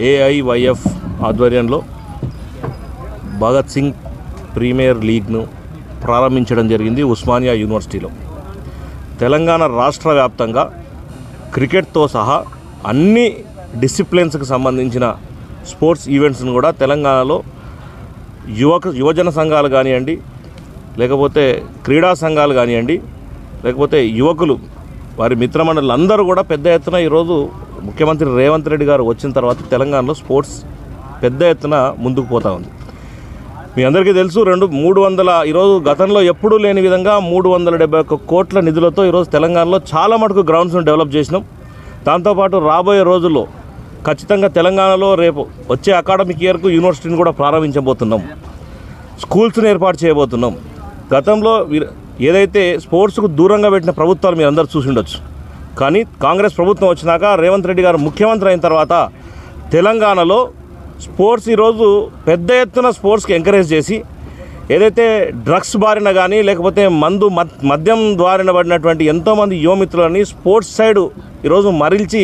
AIYF ఆధ్వర్యంలో Bhagat Singh premier లీగ్ను ప్రారంభించడం జరిగింది ఉస్మానియా యూనివర్సిటీలో. తెలంగాణ రాష్ట్ర వ్యాప్తంగా క్రికెట్తో సహా అన్ని డిసిప్లిన్స్కి సంబంధించిన స్పోర్ట్స్ ఈవెంట్స్ను కూడా తెలంగాణలో యువక యువజన సంఘాలు కానివ్వండి లేకపోతే క్రీడా సంఘాలు కానివ్వండి లేకపోతే యువకులు వారి మిత్రమండలు అందరూ కూడా పెద్ద ఎత్తున ఈరోజు ముఖ్యమంత్రి రేవంత్ రెడ్డి గారు వచ్చిన తర్వాత తెలంగాణలో స్పోర్ట్స్ పెద్ద ఎత్తున ముందుకు పోతా ఉంది. మీ అందరికీ తెలుసు రెండు మూడు వందల ఈరోజు గతంలో ఎప్పుడూ లేని విధంగా మూడు వందల డెబ్బై ఒక్క కోట్ల నిధులతో ఈరోజు తెలంగాణలో చాలా మటుకు గ్రౌండ్స్ను డెవలప్ చేసినాం. దాంతోపాటు రాబోయే రోజుల్లో ఖచ్చితంగా తెలంగాణలో రేపు వచ్చే అకాడమిక్ ఇయర్కు యూనివర్సిటీని కూడా ప్రారంభించబోతున్నాం. స్కూల్స్ని ఏర్పాటు చేయబోతున్నాం. గతంలో ఏదైతే స్పోర్ట్స్కు దూరంగా పెట్టిన ప్రభుత్వాలు మీరు అందరూ చూసి ఉండొచ్చు. కానీ కాంగ్రెస్ ప్రభుత్వం వచ్చినాక రేవంత్ రెడ్డి గారు ముఖ్యమంత్రి అయిన తర్వాత తెలంగాణలో స్పోర్ట్స్ ఈరోజు పెద్ద ఎత్తున స్పోర్ట్స్కి ఎంకరేజ్ చేసి ఏదైతే డ్రగ్స్ బారిన కానీ లేకపోతే మందు మద్యం ద్వారిన పడినటువంటి ఎంతోమంది యువమిత్రులని స్పోర్ట్స్ సైడ్ ఈరోజు మరల్చి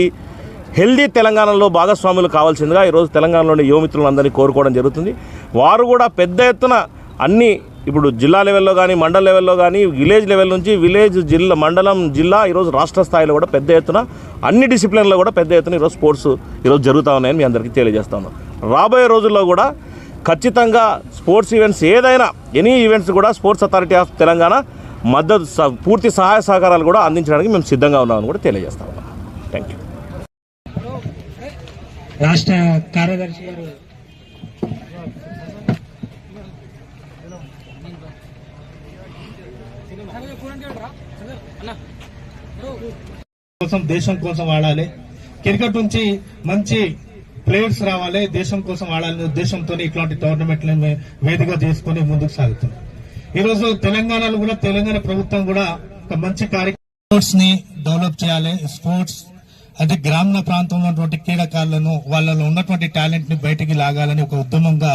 హెల్దీ తెలంగాణలో భాగస్వాములు కావాల్సిందిగా ఈరోజు తెలంగాణలోని యువమిత్రులందరినీ కోరుకోవడం జరుగుతుంది. వారు కూడా పెద్ద ఎత్తున అన్ని ఇప్పుడు జిల్లా లెవెల్లో కానీ మండల లెవెల్లో కానీ విలేజ్ లెవెల్ నుంచి విలేజ్ జిల్లా మండలం జిల్లా ఈరోజు రాష్ట్ర స్థాయిలో కూడా పెద్ద ఎత్తున అన్ని డిసిప్లిన్లో కూడా పెద్ద ఎత్తున ఈరోజు స్పోర్ట్స్ ఈరోజు జరుగుతూ ఉన్నాయని మీ అందరికీ తెలియజేస్తాను రాబోయే రోజుల్లో కూడా ఖచ్చితంగా స్పోర్ట్స్ ఈవెంట్స్ ఏదైనా ఎనీ ఈవెంట్స్ కూడా స్పోర్ట్స్ అథారిటీ ఆఫ్ తెలంగాణ మద్దతు స- పూర్తి సహాయ సహకారాలు కూడా అందించడానికి మేము సిద్ధంగా ఉన్నామని కూడా తెలియజేస్తా ఉన్నాం. థ్యాంక్ యూ రాష్ట్ర కార్యదర్శి గారు కోసం దేశం కోసం ఆడాలి క్రికెట్ నుంచి మంచి ప్లేయర్స్ రావాలి దేశం కోసం ఆడాలనే ఉద్దేశంతో ఇట్లాంటి టోర్నమెంట్లను వేదిక చేసుకుని ముందుకు సాగుతుంది ఈ రోజు తెలంగాణలో కూడా తెలంగాణ ప్రభుత్వం కూడా ఒక మంచి కార్యక్రమం స్పోర్ట్స్ని డెవలప్ చేయాలి. స్పోర్ట్స్ అంటే గ్రామీణ ప్రాంతంలో ఉన్నటువంటి క్రీడాకారులను వాళ్ళలో ఉన్నటువంటి టాలెంట్ని బయటికి లాగాలని ఒక ఉద్యమంగా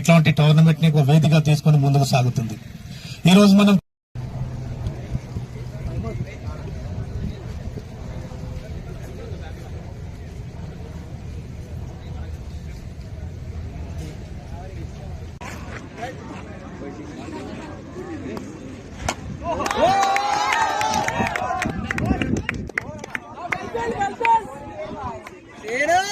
ఇట్లాంటి టోర్నమెంట్ని ఒక వేదిక తీసుకొని ముందుకు సాగుతుంది. ఈ రోజు మనం Era